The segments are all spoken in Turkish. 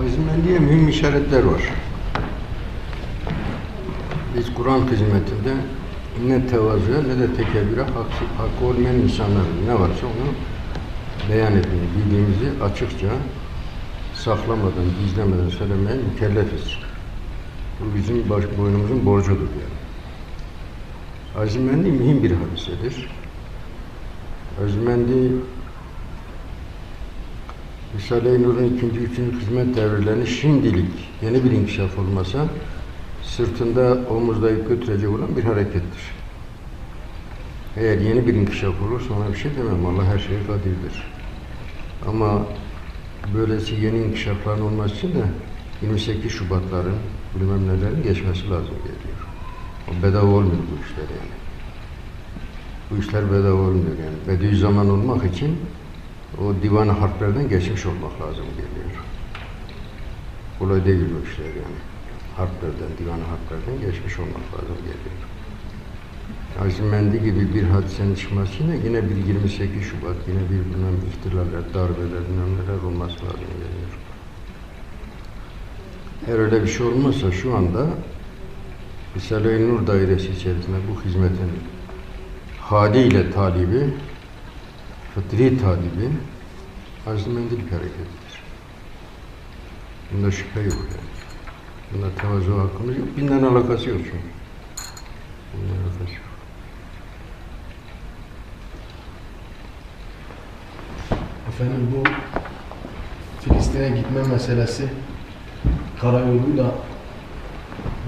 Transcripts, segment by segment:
Azimendi'ye mühim işaretler var. Biz Kur'an hizmetinde ne tevazuya ne de tekebbüre hakkı, hakkı olmayan insanların ne varsa onu beyan etmeyi, bildiğimizi açıkça saklamadan, gizlemeden söylemeye mükellefiz. Bu bizim baş, boynumuzun borcudur yani. Azimendi mühim bir hadisedir. Azimendi Risale-i Nur'un ikinci, üçüncü hizmet devirlerini şimdilik yeni bir inkişaf olmasa sırtında omuzlayıp götürecek olan bir harekettir. Eğer yeni bir inkişaf olursa ona bir şey demem. Allah her şeye kadirdir. Ama böylesi yeni inkişafların olması için de 28 Şubatların bilmem nelerin geçmesi lazım geliyor. O bedava olmuyor bu işler yani. Bu işler bedava olmuyor yani. Bediüzzaman olmak için o divan-ı harplerden geçmiş olmak lazım geliyor. Kolay değil bu işler yani. Harplerden, divan-ı harplerden geçmiş olmak lazım geliyor. Azimendi gibi bir hadisenin çıkması için de yine bir 28 Şubat, yine bir bilmem ihtilaller, darbeler, bilmem neler olması lazım geliyor. Eğer öyle bir şey olmazsa şu anda Risale-i Nur dairesi içerisinde bu hizmetin haliyle talibi, fıtri talibi azimendilik hareketidir. Bunda şüphe yok yani. Bunda tevazu hakkımız yok. Binden alakası yok çünkü. Binden alakası yok. Efendim bu Filistin'e gitme meselesi karayoluyla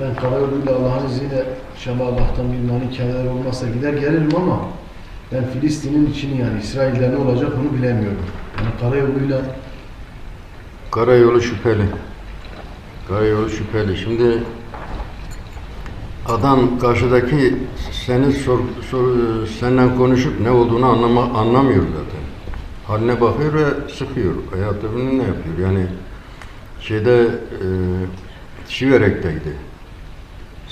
ben karayoluyla Allah'ın izniyle inşallah Allah'tan bir mani hikayeler olmazsa gider gelirim ama ben Filistin'in içini yani İsrail'de ne olacak onu bilemiyorum. Yani karayoluyla Karayolu şüpheli. Karayolu şüpheli. Şimdi adam karşıdaki seni sor, sor, senden konuşup ne olduğunu anlama, anlamıyor zaten. Haline bakıyor ve sıkıyor. Hayatta bunu ne yapıyor? Yani şeyde e, Siverek'teydi.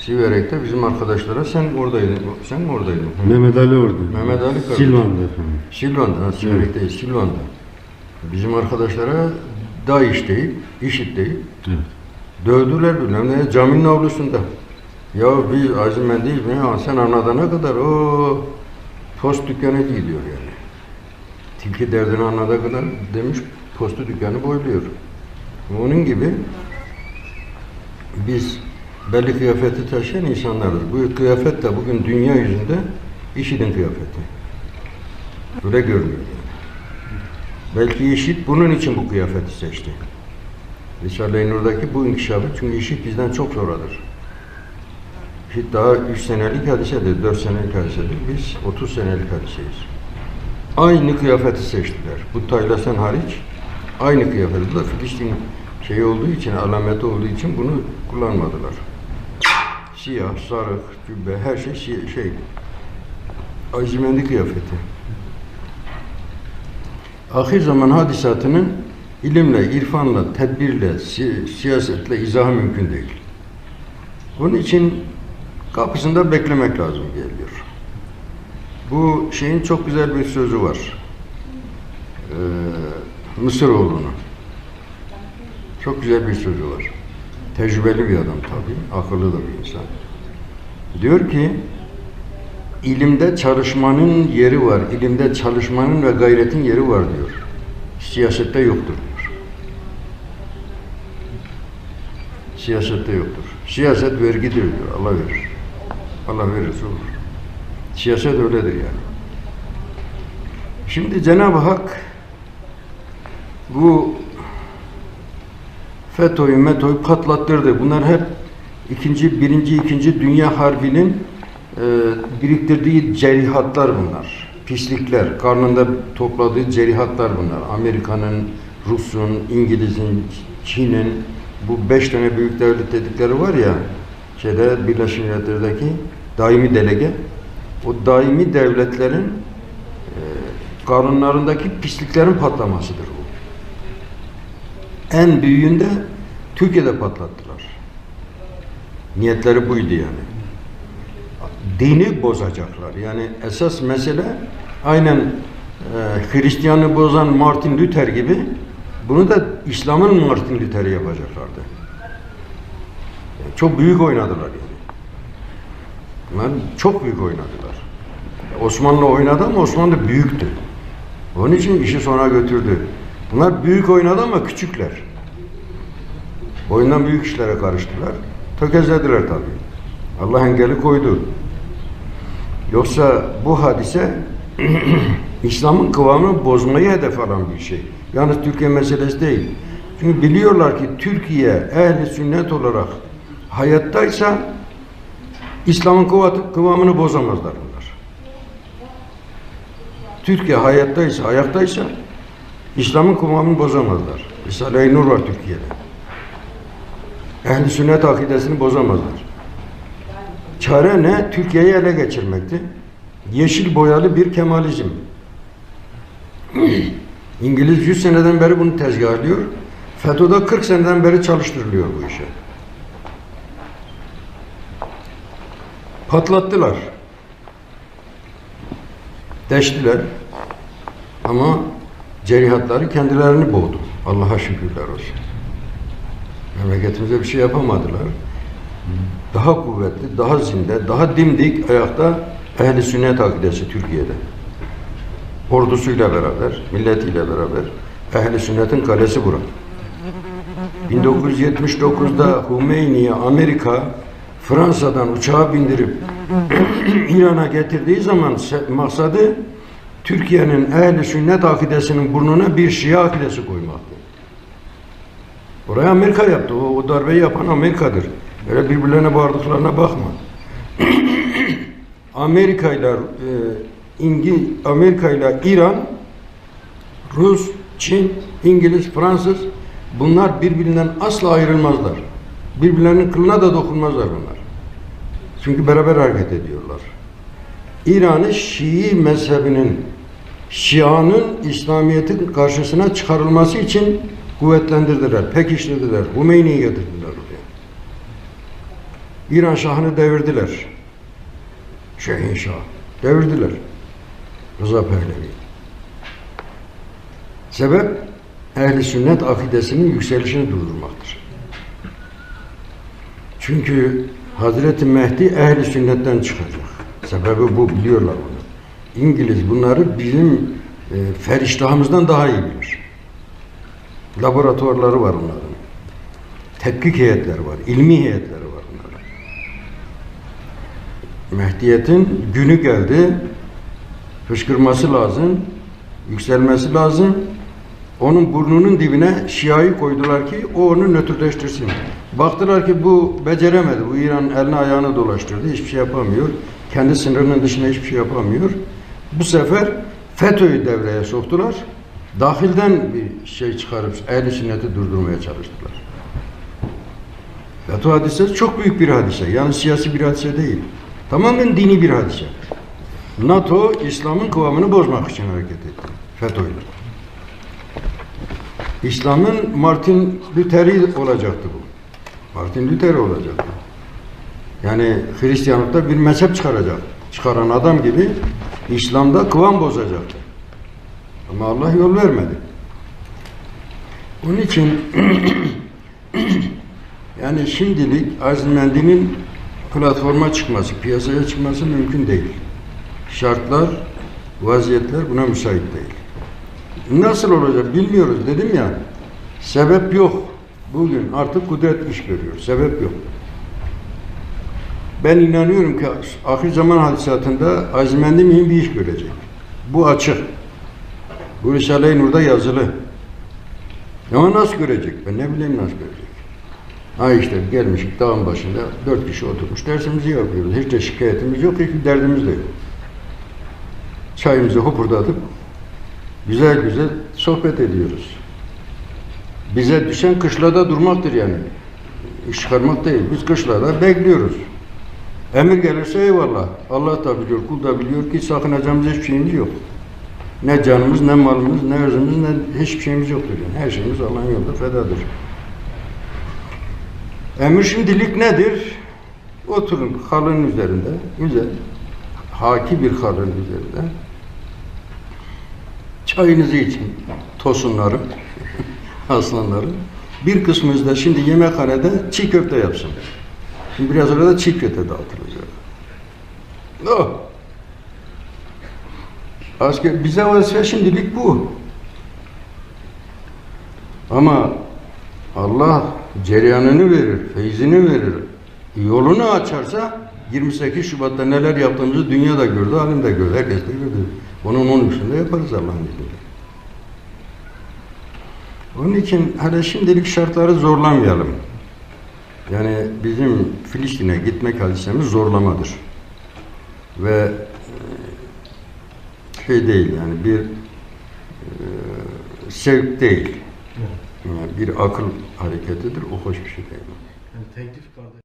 Siverek'te bizim arkadaşlara sen oradaydın. Sen mi oradaydın? Mehmet Ali orada. Mehmet Ali kardeşim. Silvan'da efendim. Silvan'da, ha, Siverek değil, Silvan'da. Bizim arkadaşlara DAEŞ deyip, IŞİD deyip Evet. dövdüler bilmem ne, caminin avlusunda. Ya biz Azim değil mi? Ya sen anladana kadar o post dükkanı gidiyor yani. Tilki derdini anladana kadar demiş postu dükkanı boyluyor. Onun gibi biz belli kıyafeti taşıyan insanlarız. Bu kıyafet de bugün dünya yüzünde IŞİD'in kıyafeti. Böyle görünüyor yani. Belki IŞİD bunun için bu kıyafeti seçti. Risale-i Nur'daki bu inkişafı çünkü IŞİD bizden çok sonradır. IŞİD daha 3 senelik hadisedir, 4 senelik hadisedir. Biz 30 senelik hadiseyiz. Aynı kıyafeti seçtiler. Bu Taylasen hariç aynı kıyafeti. Bu da Filistin şeyi olduğu için, alameti olduğu için bunu kullanmadılar. Siyah, sarık, cübbe, her şey si- şey. Azimendi kıyafeti. Ahir zaman hadisatının ilimle, irfanla, tedbirle, si- siyasetle izahı mümkün değil. Bunun için kapısında beklemek lazım geliyor. Bu şeyin çok güzel bir sözü var. Ee, Mısıroğlu'nun. Çok güzel bir sözü var. Tecrübeli bir adam tabii, akıllı da bir insan. Diyor ki, ilimde çalışmanın yeri var, ilimde çalışmanın ve gayretin yeri var diyor. Siyasette yoktur diyor. Siyasette yoktur. Siyaset vergidir diyor, Allah verir. Allah verirse olur. Siyaset öyledir yani. Şimdi Cenab-ı Hak bu FETÖ'yü, METÖ'yü patlattırdı. Bunlar hep ikinci, birinci, ikinci Dünya Harbi'nin e, biriktirdiği cerihatlar bunlar. Pislikler, karnında topladığı cerihatlar bunlar. Amerika'nın, Rus'un, İngiliz'in, Çin'in bu beş tane büyük devlet dedikleri var ya şeyde Birleşmiş Milletler'deki daimi delege o daimi devletlerin e, kanunlarındaki pisliklerin patlamasıdır. En büyüğünde Türkiye'de patlattılar. Niyetleri buydu yani. Dini bozacaklar. Yani esas mesele aynen e, Hristiyanı bozan Martin Luther gibi bunu da İslam'ın Martin Luther'i yapacaklardı. Yani çok büyük oynadılar yani. Bunlar çok büyük oynadılar. Osmanlı oynadı ama Osmanlı büyüktü. Onun için işi sona götürdü. Bunlar büyük oynadı ama küçükler. Oyundan büyük işlere karıştılar. Tökezlediler tabii. Allah engeli koydu. Yoksa bu hadise İslam'ın kıvamını bozmayı hedef alan bir şey. Yalnız Türkiye meselesi değil. Çünkü biliyorlar ki Türkiye ehli sünnet olarak hayattaysa İslam'ın kıvamını bozamazlar bunlar. Türkiye hayattaysa, ayaktaysa İslam'ın kıvamını bozamazlar. Risale-i Nur var Türkiye'de. Ehli sünnet akidesini bozamazlar. Çare ne? Türkiye'yi ele geçirmekti. Yeşil boyalı bir kemalizm. İngiliz 100 seneden beri bunu tezgahlıyor. FETÖ'de 40 seneden beri çalıştırılıyor bu işe. Patlattılar. Deştiler. Ama cerihatları kendilerini boğdu. Allah'a şükürler olsun. Memleketimize bir şey yapamadılar. Daha kuvvetli, daha zinde, daha dimdik ayakta ehli sünnet akidesi Türkiye'de. Ordusuyla beraber, milletiyle beraber ehli sünnetin kalesi bura. 1979'da Hümeyni'yi Amerika Fransa'dan uçağa bindirip İran'a getirdiği zaman maksadı Türkiye'nin ehli sünnet akidesinin burnuna bir Şia akidesi koymaktı. Oraya Amerika yaptı. O, o darbeyi yapan Amerika'dır. Öyle birbirlerine bağırdıklarına bakma. Amerika ile e, İngi Amerika ile İran, Rus, Çin, İngiliz, Fransız bunlar birbirinden asla ayrılmazlar. Birbirlerinin kılına da dokunmazlar bunlar. Çünkü beraber hareket ediyorlar. İran'ı Şii mezhebinin Şia'nın İslamiyet'in karşısına çıkarılması için kuvvetlendirdiler, pekiştirdiler. Hümeyni'yi getirdiler oraya. İran Şah'ını devirdiler. Şeyhin Şah. Devirdiler. Rıza Pehlevi. Sebep ehli sünnet akidesinin yükselişini durdurmaktır. Çünkü Hazreti Mehdi ehli sünnetten çıkacak. Sebebi bu biliyorlar bunu. İngiliz bunları bizim e, feriştahımızdan daha iyi bilir. Laboratuvarları var onların. Tetkik heyetleri var, ilmi heyetleri var onların. Mehdiyet'in günü geldi. Fışkırması lazım, yükselmesi lazım. Onun burnunun dibine Şia'yı koydular ki o onu nötrleştirsin. Baktılar ki bu beceremedi. Bu İran eline ayağını dolaştırdı. Hiçbir şey yapamıyor. Kendi sınırının dışına hiçbir şey yapamıyor. Bu sefer FETÖ'yü devreye soktular. Dahilden bir şey çıkarıp ehl sünneti durdurmaya çalıştılar. FETÖ hadisesi çok büyük bir hadise. Yani siyasi bir hadise değil. Tamamen dini bir hadise. NATO İslam'ın kıvamını bozmak için hareket etti. FETÖ'yle. İslam'ın Martin Luther'i olacaktı bu. Martin Luther olacaktı. Yani Hristiyanlıkta bir mezhep çıkaracak. Çıkaran adam gibi İslam'da kıvam bozacaktı. Ama Allah yol vermedi. Onun için yani şimdilik Azmendi'nin platforma çıkması, piyasaya çıkması mümkün değil. Şartlar, vaziyetler buna müsait değil. Nasıl olacak bilmiyoruz dedim ya. Sebep yok. Bugün artık kudret iş görüyor. Sebep yok. Ben inanıyorum ki ahir zaman hadisatında Azimendi mühim bir iş görecek. Bu açık. Bu Risale-i Nur'da yazılı. Ama nasıl görecek? Ben ne bileyim nasıl görecek. Ha işte gelmişik dağın başında dört kişi oturmuş dersimizi yapıyoruz. Hiç de şikayetimiz yok, hiçbir derdimiz de yok. Çayımızı hopurdatıp güzel güzel sohbet ediyoruz. Bize düşen kışlada durmaktır yani. İş çıkarmak değil. Biz kışlada bekliyoruz. Emir gelirse eyvallah. Allah da biliyor, kul da biliyor ki sakınacağımız hiçbir şeyimiz yok. Ne canımız, ne malımız, ne özümüz, ne hiçbir şeyimiz yoktur yani. Her şeyimiz Allah'ın yolunda fedadır. Emir şimdilik nedir? Oturun halının üzerinde, güzel, haki bir halının üzerinde. Çayınızı için, tosunlarım. aslanların. Bir kısmımız da şimdi yemekhanede çiğ köfte yapsın. Şimdi biraz sonra da çiğ köfte dağıtılacak. Oh. Asker, bize vazife şimdilik bu. Ama Allah cereyanını verir, feyzini verir. Yolunu açarsa 28 Şubat'ta neler yaptığımızı dünya da gördü, alim de gördü, herkes de gördü. Onun onun dışında yaparız Allah'ın izniyle. Onun için hele şimdilik şartları zorlamayalım. Yani bizim Filistin'e gitmek hadisemiz zorlamadır. Ve e, şey değil yani bir e, sevk değil. Yani bir akıl hareketidir. O hoş bir şey değil. Yani teklif kardeş.